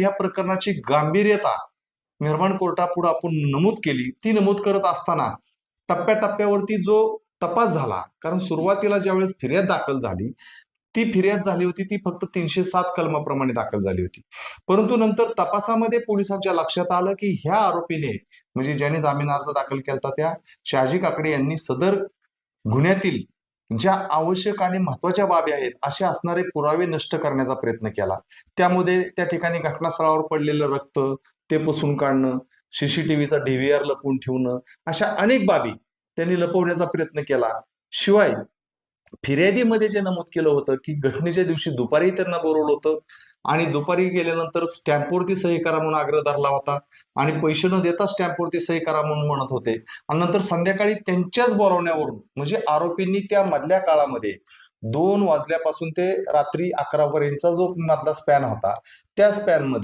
या प्रकरणाची गांभीर्यता निर्माण कोर्टापुढे आपण नमूद केली. ती नमूद करत असताना टप्प्याटप्प्यावरती जो तपास झाला कारण सुरुवातीला ज्यावेळेस फिर्याद दाखल झाली ती फिर्याद झाली होती ती फक्त तीनशे सात कलमाप्रमाणे दाखल झाली होती. परंतु नंतर तपासामध्ये पोलिसांच्या लक्षात आलं की ह्या आरोपीने म्हणजे ज्याने जामीन अर्ज दाखल केला त्या शहाजी काकडे यांनी सदर गुन्ह्यातील ज्या आवश्यक आणि महत्त्वाच्या बाबी आहेत असे असणारे पुरावे नष्ट करण्याचा प्रयत्न केला. त्यामध्ये त्या ठिकाणी घटनास्थळावर पडलेलं रक्त ते पुसून काढणं सीसीटीव्हीचा डीव्हीआर लपवून ठेवणं अशा अनेक बाबी त्यांनी लपवण्याचा प्रयत्न केला. शिवाय फिर्यादीमध्ये जे नमूद केलं होतं की घटनेच्या दिवशी दुपारी त्यांना बोलवलं होतं. आणि दुपारी गेल्यानंतर स्टॅम्पवरती सही करा म्हणून आग्रह धरला होता. आणि पैसे न देता स्टॅम्पवरती सही करा म्हणून म्हणत होते. आणि नंतर संध्याकाळी त्यांच्याच बोलावण्यावरून म्हणजे आरोपींनी त्या मधल्या काळामध्ये दोन वाजल्यापासून ते रात्री अकरा पर्यंतचा जो मधला स्पॅन होता त्या स्पॅनमध्ये